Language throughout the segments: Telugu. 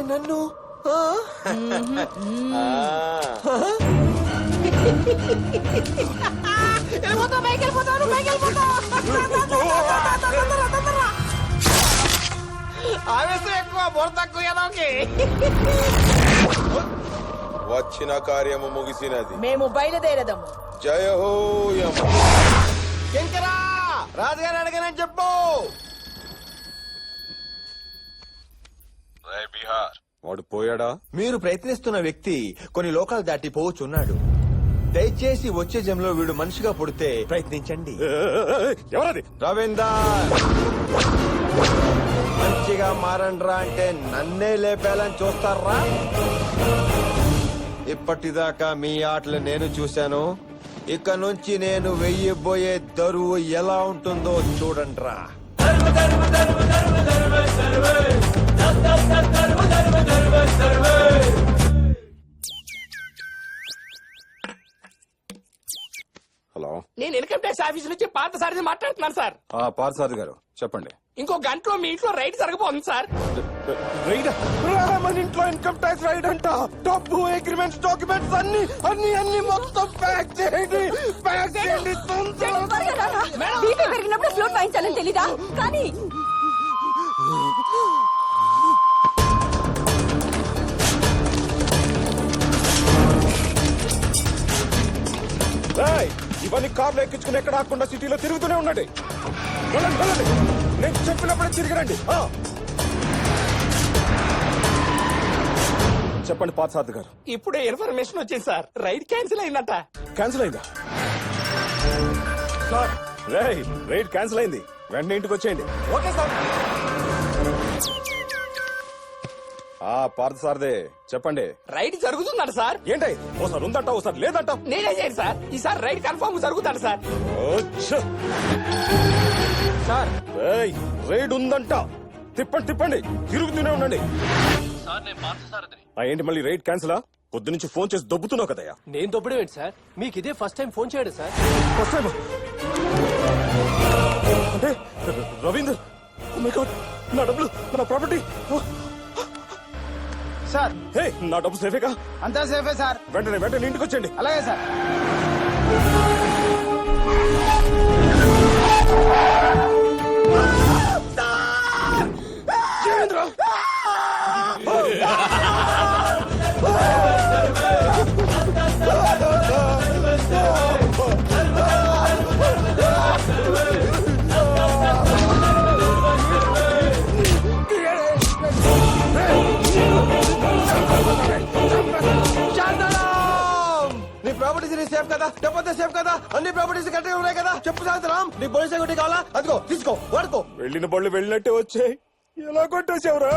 అంటే నన్ను? ఆవేశం ఎక్కువ తక్కువ ఎలాకి వచ్చిన కార్యము ముగిసినది. మేము బయలుదేరదాము. జయ హో యమ. శంకరా రాజుగారు అడగనని చెప్పు. వాడు పోయాడా? మీరు ప్రయత్నిస్తున్న వ్యక్తి కొన్ని లోకాలు దాటి పోవచ్చున్నాడు. దయచేసి వచ్చే జంలో వీడు మనిషిగా పుడితే ప్రయత్నించండి. ఎవరది? రవీందర్! మంచిగా మారండ్రా అంటే నన్నే లేపేయాలని చూస్తారా? ఇప్పటిదాకా మీ ఆటలు నేను చూశాను. ఇక నుంచి నేను వెయ్యబోయే దరువు ఎలా ఉంటుందో చూడండ్రా. నేను ఇన్కమ్ ట్యాక్స్ ఆఫీస్ నుంచి పాత సారిని మాట్లాడుతున్నాను సార్ ఆ పార్సారథి గారు చెప్పండి ఇంకో గంటలో మీ ఇంట్లో రైడ్ జరగబోతుంది సార్ మన ఇంట్లో ఇన్కమ్ ట్యాక్స్ రైడ్ అంట డబ్బు అగ్రిమెంట్స్ డాక్యుమెంట్స్ అన్ని అన్ని అన్ని మొత్తం ప్యాక్ చేయండి ప్యాక్ చేయండి బీపీ పెరిగినప్పుడు ఫ్లోట్ వాయించాలని తెలీదా కానీ ఇవన్నీ కార్లు ఎక్కించుకుని ఎక్కడ ఆకుండా సిటీలో తిరుగుతూనే ఉండండి. వెళ్ళండి వెళ్ళండి. నేను చెప్పినప్పుడే తిరిగిరండి. చెప్పండి పార్సారథి గారు. ఇప్పుడే ఇన్ఫర్మేషన్ వచ్చింది సార్. రైడ్ క్యాన్సిల్ అయిందట. క్యాన్సిల్ అయిందా? సార్ రేయ్ రైడ్ క్యాన్సిల్ అయింది. వెంటనే ఇంటికి వచ్చేయండి. Okay sir. ఆ పార్థసారథే చెప్పండి. రైడ్ జరుగుతుందట సార్. ఏంటి? ఓసారి ఉందంట? ఓసారి లేదంట? నేనే చేయండి సార్. ఈసారి రైడ్ కన్ఫర్మ్ జరుగుతాడు సార్. సార్ రైడ్ ఉందంట? తిప్పండి తిప్పండి. తిరుగుతూనే ఉండండి. ఆ, ఏంటి మళ్ళీ రైడ్ క్యాన్సిల్? పొద్దు నుంచి ఫోన్ చేసి దొబ్బుతున్నావు కదయ్యా నేను దొబ్బడం ఏంటి సార్? మీకు ఇదే ఫస్ట్ టైం ఫోన్ చేయడు సార్? ఫస్ట్ టైం అంటే రవీందర్ God, నా డబ్బులు నా ప్రాపర్టీ సార్. హే నా డబ్బు సేఫేగా? అంతా సేఫే సార్. వెంటనే వెంటనే ఇంటికి వచ్చేయండి అలాగే సార్. సేఫ్ కదా? డబ్బంతా సేఫ్ కదా? అన్ని ప్రాపర్టీస్ కరెక్ట్గా ఉన్నాయి కదా? చెప్పు శాంతారాం నీ పోలీస్ సెక్యూరిటీ కావాలా? అదిగో తీసుకో వాడుకో. వెళ్ళిన బళ్ళు వెళ్ళినట్టే వచ్చాయి. ఎలా కొట్టేసావురా?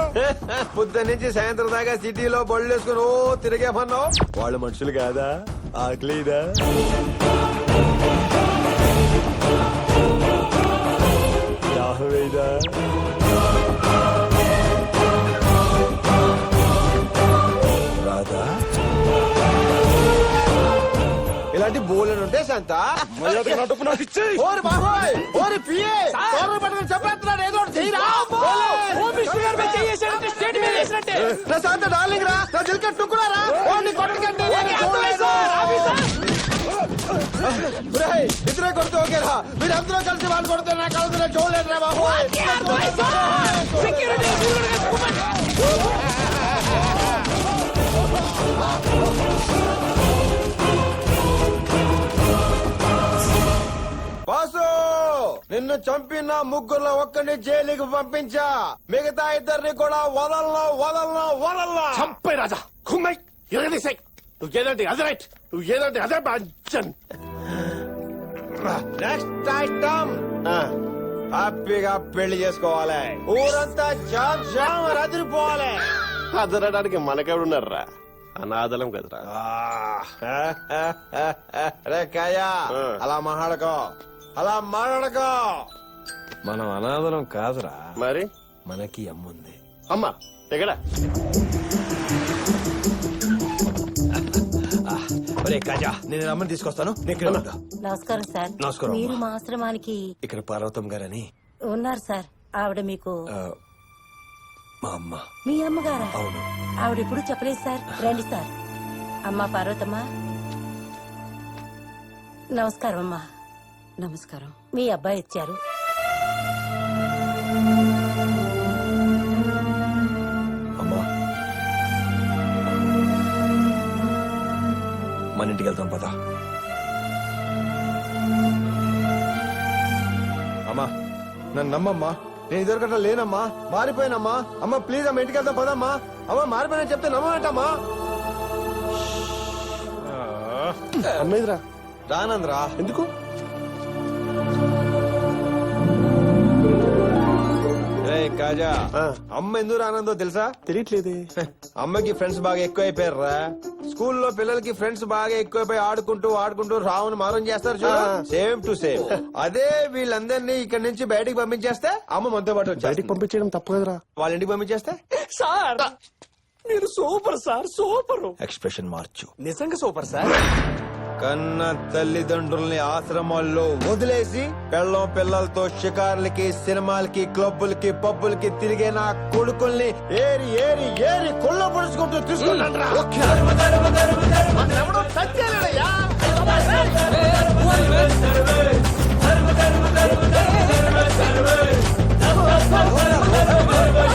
పొద్దు నుంచి సాయంత్రం దాకా సిటీలో బళ్ళు వేసుకుని ఓ తిరిగేమన్నావు వాళ్ళు మనుషులు కాదా? ఆకలిదా? దాహమేదా? ఇలాంటి బోలెడు ఉంటే. ఓరి బాబోయ్ ఓరి పిఏ పట్టుకుని ఏదో ఒకటి నా శాంత డార్లింగ్ రా నా టుక్కురారా ఇద్దరే కొడుతూ ఓకేరా మీరు అందరూ కలిసి వాళ్ళు కొడితే నా కలుగు నేను చూడలేదురా బాబు సెక్యూరిటీ నిన్ను చంపిన ముగ్గురులో ఒక్కడిని జైలుకి పంపించా. మిగతా ఇద్దరిని కూడా వదలను వదలను వదలను చంపే రాజా. కుమ్మై ఎరగదీసాయి నువ్వు ఏదంటే అదే రైట్. నువ్వు ఏదంటే అదే బాధ్యన్ నెక్స్ట్ ఐటమ్ హ్యాపీగా పెళ్ళి చేసుకోవాలి. ఊరంతా జామ్ జామ్ రదిరిపోవాలి అదనడానికి మనకెవడున్నారా అనాథలం కదరా. రే కాయా. అలా మాట్లాడకో. అలా మాట్లాడకో మనం అనాథలం కాదురా. మరి? మనకి అమ్ముంది. అమ్మా ఎక్కడ ఒరే కాజా నేను రమ్మని తీసుకొస్తాను. నేను ఇక్కడ. నమస్కారం సార్. నమస్కారం, మీరు అమ్మా. మా ఆశ్రమానికి ఇక్కడ పార్వతం గారని. ఉన్నారు సార్. ఆవిడ మీకు ఆ, మా అమ్మ. మీ అమ్మగారా? అవును. ఆవిడ ఎప్పుడు చెప్పలేదు సార్. రండి సార్. అమ్మా పార్వతమ్మ. నమస్కారం అమ్మా. నమస్కారం. మీ అబ్బాయి ఇచ్చారు అమ్మా. మన ఇంటికి వెళ్తాం పదా. అమ్మా నన్ను నమ్మమ్మా. నేను ఇదివరకట్లా లేనమ్మా. మారిపోయానమ్మా. అమ్మ ప్లీజ్ అమ్మ ఇంటికి వెళ్తాం పదమ్మా. అమ్మ మారిపోయినా చెప్తే నమ్మేంటమ్మా అమ్మేదిరా. రానంద్రా. ఎందుకు? కాజా ఆ. అమ్మ ఎందుకు రానందో తెలుసా? తెలియట్లేదే. అమ్మకి ఫ్రెండ్స్ బాగా ఎక్కువైపోయారా స్కూల్లో పిల్లలకి ఫ్రెండ్స్ బాగా ఎక్కువైపోయి ఆడుకుంటూ ఆడుకుంటూ రావును మారం చేస్తారు చూడు. ఆ. సేమ్ టు సేమ్ అదే వీళ్ళందరినీ ఇక్కడ నుంచి బయటికి పంపించేస్తే అమ్మ మనతో పాటు బయటికి వచ్చేస్తుంది. పంపించడం తప్పు కదరా. వాళ్ళ ఇంటికి పంపించేస్తే? సార్ మీరు సూపర్ సార్ సూపర్. ఎక్స్ప్రెషన్ మార్చు. నిజంగా సూపర్ సార్. కన్న తల్లిదండ్రుల్ని ఆశ్రమాల్లో వదిలేసి పెళ్ళం పిల్లలతో షికార్లకి సినిమాలకి క్లబ్బులకి పబ్బులకి తిరిగే నా కొడుకుల్ని ఏరి ఏరి ఏరి కొల్ల పొడుచుకుంటూ తీసుకుంటాను ఏంటి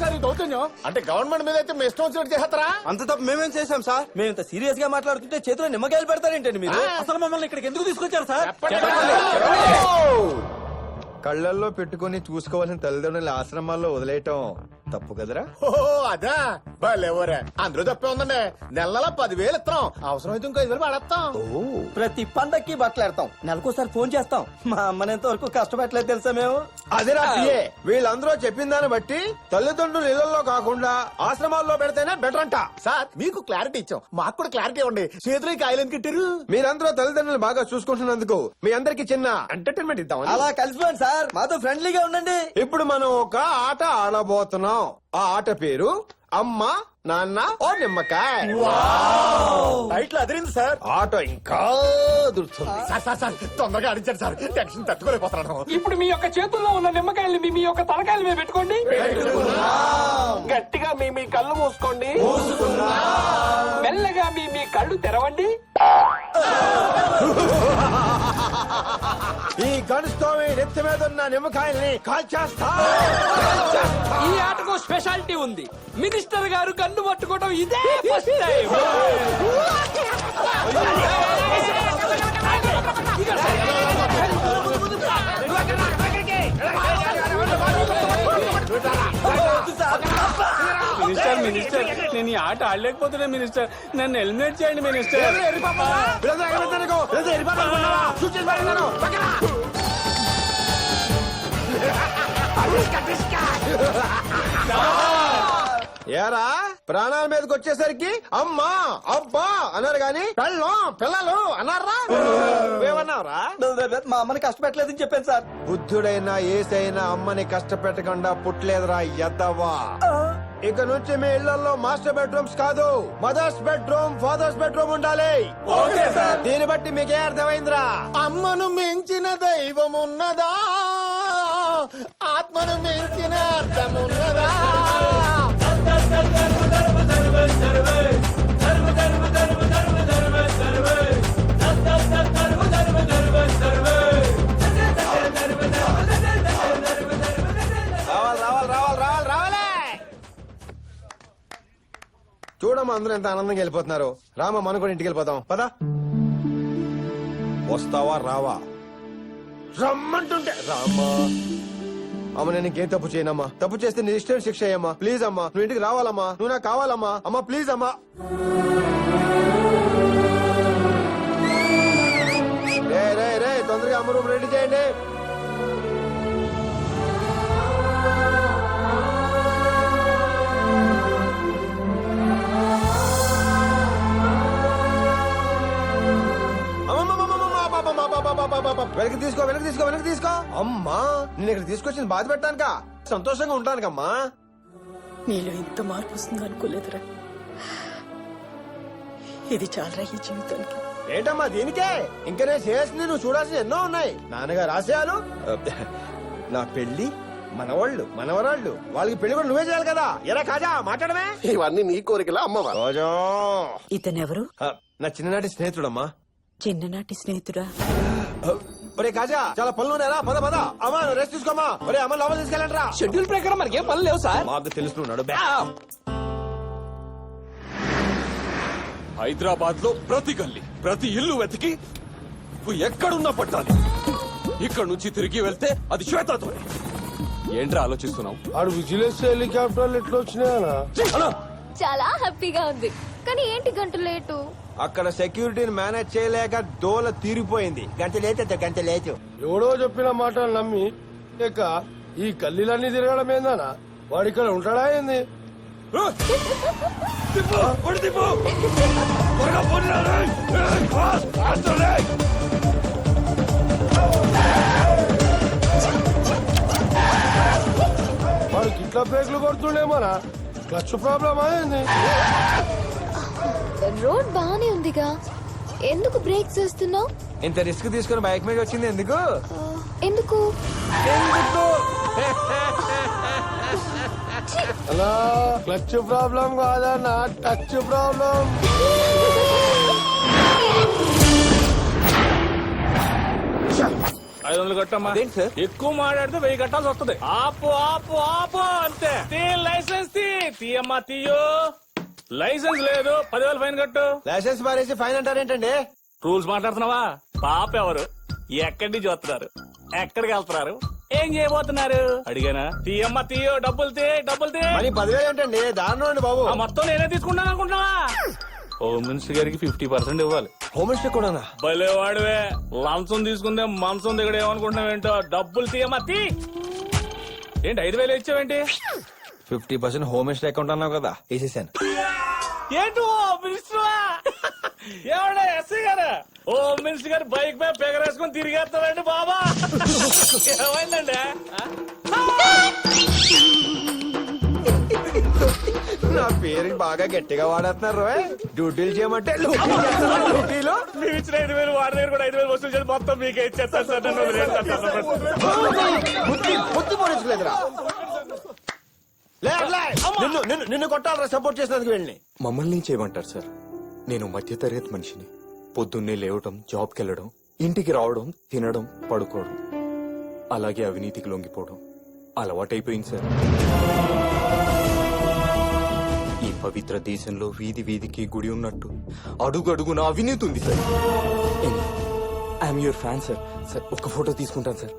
సార్ దౌర్జన్యం. అంటే గవర్నమెంట్ మీద అయితే మీ ఇష్టం వచ్చినట్టు చేస్తారా? అంత తప్ప మేమేం చేశాం సార్? మేము ఇంత సీరియస్గా మాట్లాడుతుంటే చేతిలో నిమ్మకాయలు పెడతారేంటండి మీరు? అసలు మమ్మల్ని ఇక్కడికి ఎందుకు తీసుకొచ్చారు సార్? కళ్ళల్లో పెట్టుకుని చూసుకోవాల్సిన తల్లిదండ్రుల ఆశ్రమాల్లో వదిలేయటం. తప్పు కదరా? ఓ అదా. భలేవరే అందరూ తప్పే ఉందండి. నెల నెల పదివేలు ఇస్తాం అవసరమైతే ఇంకో ఐదు వేలు పడేస్తాం ప్రతి పండక్కి బట్టలు పెడతాం నెలకోసారి ఫోన్ చేస్తాం. మా అమ్మని ఎంత వరకు కష్టపెట్టలేదు తెలుసా మేము? అదేరా పిఏ వీళ్ళందరూ చెప్పిన దాన్ని బట్టి తల్లిదండ్రులు ఇళ్ళలో కాకుండా ఆశ్రమాల్లో పెడితేనే బెటర్ అంట. సార్ మీకు క్లారిటీ ఇచ్చాం. మాకు కూడా క్లారిటీ ఇవ్వండి. చేతులు ఈ కాయలు ఎందుకు మీరందరూ తల్లిదండ్రులు బాగా చూసుకుంటున్నందుకు మీ అందరికి చిన్న ఎంటర్టైన్మెంట్ ఇద్దాం అలా కలిసిపోండి సార్. మాతో ఫ్రెండ్లీగా ఉండండి. ఇప్పుడు మనం ఒక ఆట ఆడబోతున్నాం. ఆ ఆట పేరు అమ్మ నాన్న ఓ నిమ్మకాయ. టైట్లు అదిరింది సార్. ఆట ఇంకా దురుతుంది సార్ సార్ సార్ తొందరగా అడిచారు సార్. టెన్షన్ తట్టుకోలేకపోతున్నాను. ఇప్పుడు మీ యొక్క చేతుల్లో ఉన్న నిమ్మకాయల్ని మీ మీ యొక్క తలకాయల మీద పెట్టుకోండి. గట్టిగా మీ మీ కళ్ళు మూసుకోండి. మెల్లగా మీ మీ కళ్ళు తెరవండి. ఈ గనుస్తో నెత్తి మీద ఉన్న నిమ్మకాయల్ని కాల్చేస్తా. ఈ ఆటకు స్పెషాలిటీ ఉంది. మినిస్టర్ గారు కన్ను పట్టుకోవడం ఇదే ఫస్ట్ టైం మినిస్టర్ మినిస్టర్ నేను ఈ ఆట ఆడలేకపోతున్నా మినిస్టర్. నన్ను ఎలిమినేట్ చేయండి మినిస్టర్. వీళ్ళందరూ ఏరా? ప్రాణాల మీదకి వచ్చేసరికి అమ్మా అబ్బా అన్నారు గాని పెళ్ళం పిల్లలు అన్నారా? ఏమన్నావురా మా అమ్మని కష్టపెట్టలేదని చెప్పాను సార్. బుద్ధుడైనా ఏసైనా అమ్మని కష్టపెట్టకుండా పుట్టలేదురా ఎద్దవా ఇక నుంచి మీ ఇళ్ళలో మాస్టర్ బెడ్రూమ్స్ కాదు మదర్స్ బెడ్రూమ్ ఫాదర్స్ బెడ్రూమ్ ఉండాలి. దీన్ని బట్టి మీకే అర్థమైందిరా. అమ్మను మించిన దైవం ఉన్నదా ఆత్మను మించిన అర్థం అందరూ ఎంత ఆనందంగా వెళ్ళిపోతున్నారు? రామ మనం కూడా ఇంటికి వెళ్ళిపోతాం పదా. వస్తావా రావా? రమ్మంటుంటే రామా. అమ్మ నేను ఇంకేం తప్పు చేయనమ్మా. తప్పు చేస్తే నీ ఇష్టం శిక్ష అయ్యమ్మా. ప్లీజ్ అమ్మా నువ్వు ఇంటికి రావాలమ్మా. నువ్వు నాకు కావాలమ్మా. అమ్మా ప్లీజ్ అమ్మా. రే రే రే తొందరగా అమ్మ రూమ్ రెడీ చేయండి. వెనక్కి తీసుకో వెనక్కి తీసుకో వెనక్కి తీసుకో. అమ్మా నేను ఇక్కడ తీసుకొచ్చింది బాధ పెట్టానుక సంతోషంగా ఉంటానుకమ్మా. నీలో ఇంత మార్పు వస్తుంది అనుకోలేదురా. ఇది చాలరా ఈ జీవితానికి? ఏంటమ్మా దీనికే? ఇంకా నేను చేయాల్సింది నువ్వు చూడాల్సింది ఎన్నో ఉన్నాయి. నాన్నగారు ఆశయాలు? నా పెళ్ళి మనవాళ్ళు మనవరాళ్ళు వాళ్ళకి పెళ్ళి కూడా నువ్వే చేయాలి కదా. ఎరా కాజా మాట్లాడమే. ఇవన్నీ నీ కోరికలా అమ్మవా? ఇతనెవరు? నా చిన్ననాటి స్నేహితుడమ్మా. చిన్ననాటి స్నేహితుడా? ఒరే కాజా చాలా పనులు ఉన్నారా పద పద. అమ్మా రెస్ట్ తీసుకోమా ఒరే అమ్మ లోపల తీసుకెళ్ళండి రా షెడ్యూల్ ప్రకారం మనకేం పని లేవు సార్. మాకు తెలుసుకున్నాడు హైదరాబాద్లో ప్రతి గల్లీ ప్రతి ఇల్లు వెతికి నువ్వు ఎక్కడున్నా పట్టాలి. ఇక్కడ నుంచి తిరిగి వెళ్తే అది శ్వేతతో ఏంట్రా ఆలోచిస్తున్నావు? ఆడు విజిలెన్స్ హెలికాప్టర్లు ఎట్లా వచ్చినాయనా? చాలా హ్యాపీగా ఉంది. కానీ ఏంటి గంట లేటు? అక్కడ సెక్యూరిటీని మేనేజ్ చేయలేక దోల తీరిపోయింది. గంట లేచు గంట లేచు ఎవడో చెప్పిన మాటలు నమ్మి ఇక ఈ కల్లీలన్నీ తిరగడం ఏందనా వాడు ఇక్కడ ఉంటాడా ఏంది. వాడు గిట్ల బ్రేక్లు కొడుతుండేమోనా క్లచ్ ప్రాబ్లమ్ అయింది రోడ్ బానే ఉందిగా. ఎందుకు బ్రేక్ చేస్తున్నావు? ఇంత రిస్క్ తీసుకుని బైక్ మీద వచ్చింది ఎందుకు? ఎందుకు? అలా క్లచ్ ప్రాబ్లం కాదన్నా టచ్ ప్రాబ్లం. ఐదు వందలు కట్టమ్మా. సార్? ఎక్కువ మాట్లాడితే వెయ్యి కట్టాల్సి వస్తుంది. ఆపు ఆపు ఆపు అంతే. తీ లైసెన్స్ తీ తీయమ్మా తీయో. లైసెన్స్ లేదు. పదివేలు ఫైన్ కట్టు. లైసెన్స్ మారేసి ఫైన్ అంటారేంటండి? రూల్స్ మాట్లాడుతున్నావా? పాప ఎవరు? ఎక్కడి నుంచి వస్తున్నారు? ఎక్కడికి వెళ్తున్నారు? ఏం చేయబోతున్నారు? అడిగానా? తీయమ్మా తీయో డబ్బులు తీ డబ్బులు తీ. మరి పదివేలు ఏంటండి? దారుణం అండి బాబు. ఆ మొత్తం నేనే తీసుకుంటాను అనుకుంటున్నావా? హోమ్ మినిస్టర్ గారికి ఫిఫ్టీ పర్సెంట్ ఇవ్వాలి. హోమ్ మినిస్టర్ కూడానా? భలే వాడివే. లంచం తీసుకుందే మంచం దగ్గర ఏమనుకుంటున్నావు ఏంటో డబ్బులు తీయమ్మా తీ. ఏంటి ఐదు వేలు ఇచ్చావేంటి? Fifty percent home minister account అన్నావు కదా వేసేసాను ఏంటి ఎస్సీ గారు? ఓ మినిస్టర్ గారు బైక్ మీద పెగరేసుకుని తిరిగేస్తాడండి బాబా. ఏమైందండి? నా పేరు బాగా గట్టిగా వాడేస్తున్నారు రోయ్. డ్యూటీలు చేయమంటే లూటీలు చేస్తున్నారు, మీరు ఇచ్చిన ఐదు వేలు వాడి దగ్గర కూడా ఐదు వేలు వసూలు చేసి మొత్తం మీకే ఇచ్చేస్తాను సార్ నన్ను సార్. బుద్ధి బుద్ధి. నిన్ను నిన్ను నిన్ను కొట్టాలరా సపోర్ట్ చేసినందుకు వెళ్ళి మమ్మల్ని చేయమంటారు సార్? నేను మధ్యతరగతి మనిషిని. పొద్దున్నే లేవటం జాబ్కి వెళ్ళడం ఇంటికి రావడం తినడం పడుకోవడం అలాగే అవినీతికి లొంగిపోవడం అలవాటైపోయింది సార్. ఈ పవిత్ర దేశంలో వీధి వీధికి గుడి ఉన్నట్టు అడుగు అడుగున అవినీతి ఉంది sir. I'm your fan sir sir ఒక్క ఫోటో తీసుకుంటాను సార్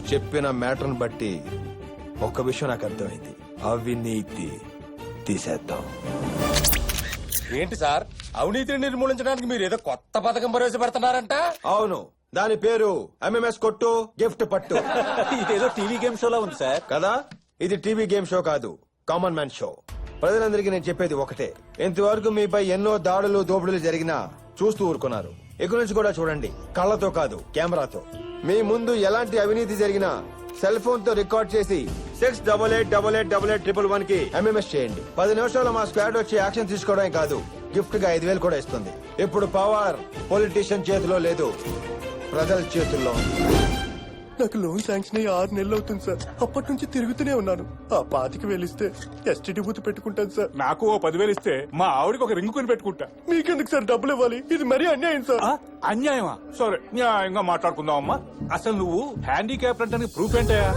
నువ్వు చెప్పిన మ్యాటర్ని బట్టి ఒక విషయం నాకు అర్థమైంది. అవినీతి తీసేద్దాం. ఏంటి సార్? అవినీతిని నిర్మూలించడానికి మీరు ఏదో కొత్త పథకం ప్రవేశపెడుతున్నారంట? అవును. దాని పేరు ఎంఎంఎస్ కొట్టు గిఫ్ట్ పట్టు. ఇదేదో టీవీ గేమ్ షోలా ఉంది సార్. కదా? ఇది టీవీ గేమ్ షో కాదు కామన్ మ్యాన్ షో ప్రజలందరికీ నేను చెప్పేది ఒకటే. ఇంతవరకు మీపై ఎన్నో దాడులు దోపిడీలు జరిగినా చూస్తూ ఊరుకున్నారు. ఇక నుంచి కూడా చూడండి. కళ్ళతో కాదు కెమెరాతో. మీ ముందు ఎలాంటి అవినీతి జరిగినా సెల్ ఫోన్తో రికార్డ్ చేసి six double eight double eight double eight triple వన్కి ఎంఎంఎస్ చేయండి. పది నిమిషాల్లో మా స్క్వాడ్ వచ్చి యాక్షన్ తీసుకోవడమే కాదు గిఫ్ట్గా ఐదు వేలు కూడా ఇస్తుంది. ఇప్పుడు పవర్ పొలిటీషియన్ చేతిలో లేదు. ప్రజల చేతుల్లో. నాకు లోన్ శాంక్షన్ అయ్యి ఆరు నెలలు అవుతుంది సార్. అప్పటి నుంచి తిరుగుతూనే ఉన్నాను. ఆ పాతికి వెళ్ళిస్తే ఎస్టీడీ బూత్ పెట్టుకుంటాను సార్. నాకు ఓ పదివేలు ఇస్తే మా ఆవిడకి ఒక రింగు కొని పెట్టుకుంటా. మీకెందుకు సార్ డబ్బులు ఇవ్వాలి? ఇది మరీ అన్యాయం సార్. అన్యాయమా? సరే న్యాయంగా మాట్లాడుకుందాం అమ్మా అసలు నువ్వు హ్యాండిక్యాప్ అంటే ప్రూఫ్ ఏంటయా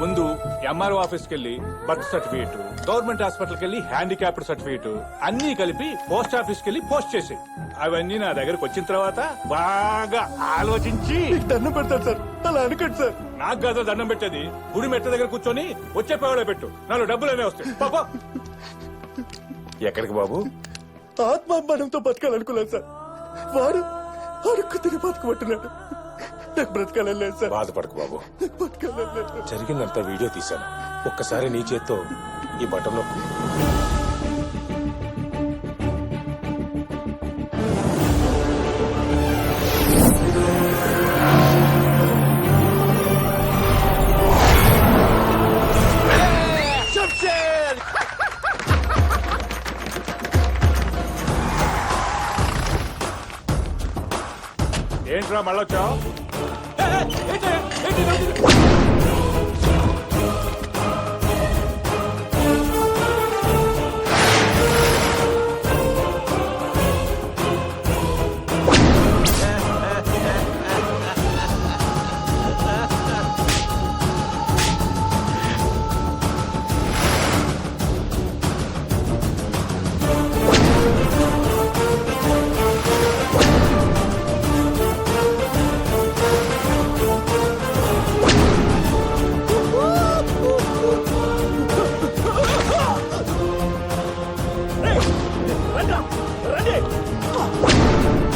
ముందు ఎంఆర్ఓ ఆఫీస్కి వెళ్ళి బర్త్ సర్టిఫికేట్ గవర్నమెంట్ హాస్పిటల్కి వెళ్ళి హ్యాండిక్యాప్డ్ సర్టిఫికేట్ అన్ని కలిపి పోస్ట్ ఆఫీస్కి వెళ్ళి పోస్ట్ చేసి అవన్నీ నా దగ్గరకు వచ్చిన తర్వాత బాగా ఆలోచించి దండం పెడతాను సార్. అలా అనుకోండి సార్. నాకు కాదు దండం పెట్టేది. గుడి మెట్ల దగ్గర కూర్చొని వచ్చే పేవలో పెట్టు. నాలుగు డబ్బులు వస్తాయి. పాపా ఎక్కడికి బాబు? ఆత్మాభిమానంతో బతకాలనుకున్నాను సార్. వాడు అడుక్కు తిని బతకబట్టున్నాడు నాకు బ్రతకాలలేదు సార్. బాధపడకు బాబు. జరిగిందంతా వీడియో తీశాను. ఒక్కసారి నీ చేత్తో ఈ బటన్ నొక్కు ఏంట్రా మళ్ళొచ్చావు?